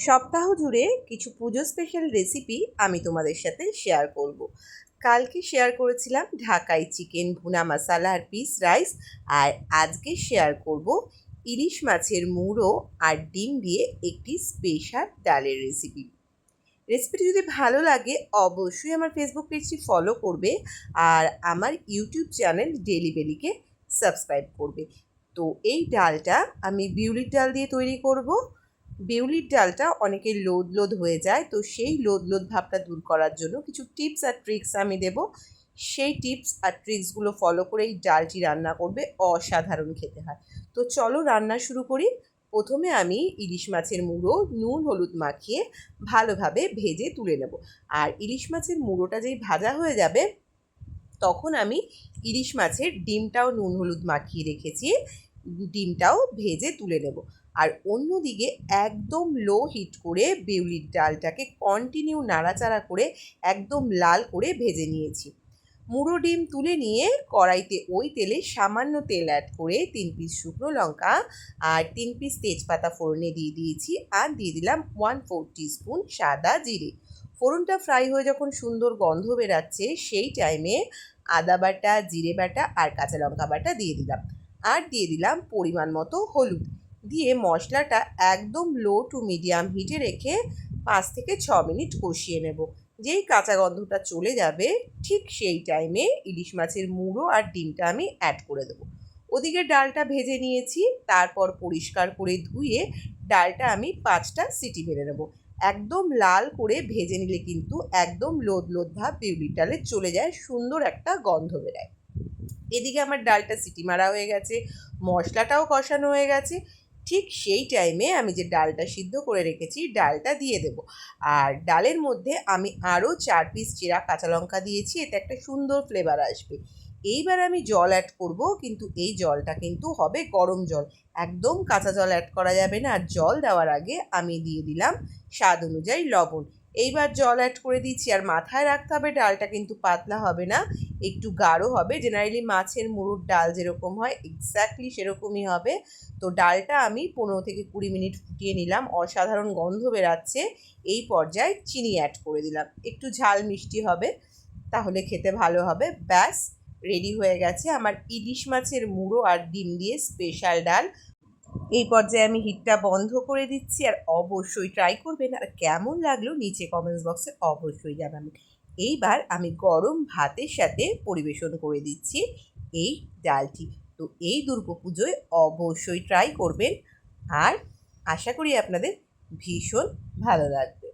সপ্তাহ জুড়ে কিছু পুজো স্পেশাল রেসিপি আমি তোমাদের সাথে শেয়ার করব। কালকে শেয়ার করেছিলাম ঢাকাই চিকেন ভুনা মশালা আর পিস রাইস আর আজকে শেয়ার করব ইলিশ মাছের মুড়ো আর ডিম দিয়ে একটি স্পেশাল ডালের রেসিপি রেসিপিটি যদি ভালো লাগে অবশ্যই আমার ফেসবুক পেজটি ফলো করবে আর আমার ইউটিউব চ্যানেল ডেলি বেলিকে সাবস্ক্রাইব করবে। তো এই ডালটা আমি বিউলির ডাল দিয়ে তৈরি করব। বিউলির ডালটা অনেকের লোদ লোদ হয়ে যায়, তো সেই লোদ লোদ ভাবটা দূর করার জন্য কিছু টিপস আর ট্রিক্স আমি দেব। সেই টিপস আর ট্রিক্সগুলো ফলো করে এই ডালটি রান্না করবে অসাধারণ খেতে হয়। তো চলো রান্না শুরু করি। প্রথমে আমি ইলিশ মাছের মুড়ো, নুন, হলুদ মাখিয়ে ভালোভাবে ভেজে তুলে নেব। আর ইলিশ মাছের মুড়োটা যেই ভাজা হয়ে যাবে, তখন আমি ইলিশ মাছের ডিমটাও নুন, হলুদ মাখিয়ে রেখেছি। ডিমটাও ভেজে তুলে নেব। আর অন্যদিকে একদম লো হিট করে বিউলির ডালটাকে কন্টিনিউ নাড়াচাড়া করে একদম লাল করে ভেজে নিয়েছি। মুড়ো ডিম তুলে নিয়ে কড়াইতে ওই তেলে সামান্য তেল অ্যাড করে তিন পিস শুকনো লঙ্কা আর তিন পিস তেজপাতা ফোড়নে দিয়ে দিয়েছি আর দিয়ে দিলাম ওয়ান ফোর স্পুন সাদা জিরে। ফোড়নটা ফ্রাই হয়ে যখন সুন্দর গন্ধ বেরাচ্ছে সেই টাইমে আদা বাটা, জিরে বাটা আর কাঁচা লঙ্কা বাটা দিয়ে দিলাম। আর দিয়ে দিলাম পরিমাণ মতো হলুদ। দিয়ে মশলাটা একদম লো টু মিডিয়াম হিটে রেখে পাঁচ থেকে ছ মিনিট কষিয়ে নেব। যেই কাঁচা গন্ধটা চলে যাবে, ঠিক সেই টাইমে ইলিশ মাছের মুড়ো আর ডিমটা আমি অ্যাড করে দেবো। ওদিকে ডালটা ভেজে নিয়েছি, তারপর পরিষ্কার করে ধুয়ে ডালটা আমি পাঁচটা সিটি মেরে নেব। একদম লাল করে ভেজে নিলে কিন্তু একদম লোদ লোদ ভাব বিউলির ডালে চলে যায়, সুন্দর একটা গন্ধ বেরায়। এদিকে আমার ডালটা সিটি মারা হয়ে গেছে, মশলাটাও কষানো হয়ে গেছে। ঠিক সেই টাইমে আমি যে ডালটা সিদ্ধ করে রেখেছি, ডালটা দিয়ে দেব। আর ডালের মধ্যে আমি আরও চার পিস চেরা কাঁচা লঙ্কা দিয়েছি, এতে একটা সুন্দর ফ্লেভার আসবে। এইবার আমি জল অ্যাড করব, কিন্তু এই জলটা কিন্তু হবে গরম জল। একদম কাঁচা জল অ্যাড করা যাবে না। আর জল দেওয়ার আগে আমি দিয়ে দিলাম স্বাদ অনুযায়ী লবণ। এইবার জল অ্যাড করে দিচ্ছি। আর মাথায় রাখতে হবে, ডালটা কিন্তু পাতলা হবে না, একটু গাঢ় হবে। জেনারেলি মাছের মুড়োর ডাল যেরকম হয় এক্স্যাক্টলি সেরকমই হবে। তো ডালটা আমি পনেরো থেকে কুড়ি মিনিট ফুটিয়ে নিলাম, অসাধারণ গন্ধ বেরাচ্ছে। এই পর্যায়ে চিনি অ্যাড করে দিলাম। একটু ঝাল মিষ্টি হবে, তাহলে খেতে ভালো হবে। ব্যাস রেডি হয়ে গেছে আমার ইলিশ মাছের মুড়ো আর ডিম দিয়ে স্পেশাল ডাল। এই পর্যায়ে আমি হিটটা বন্ধ করে দিচ্ছি আর অবশ্যই ট্রাই করবেন আর কেমন লাগল নিচে কমেন্টস বক্সে অবশ্যই জানাবেন। এইবার আমি গরম ভাতের সাথে পরিবেশন করে দিচ্ছি এই ডালটি। তো এই দুর্গাপুজোয় অবশ্যই ট্রাই করবেন আর আশা করি আপনাদের ভীষণ ভালো লাগবে।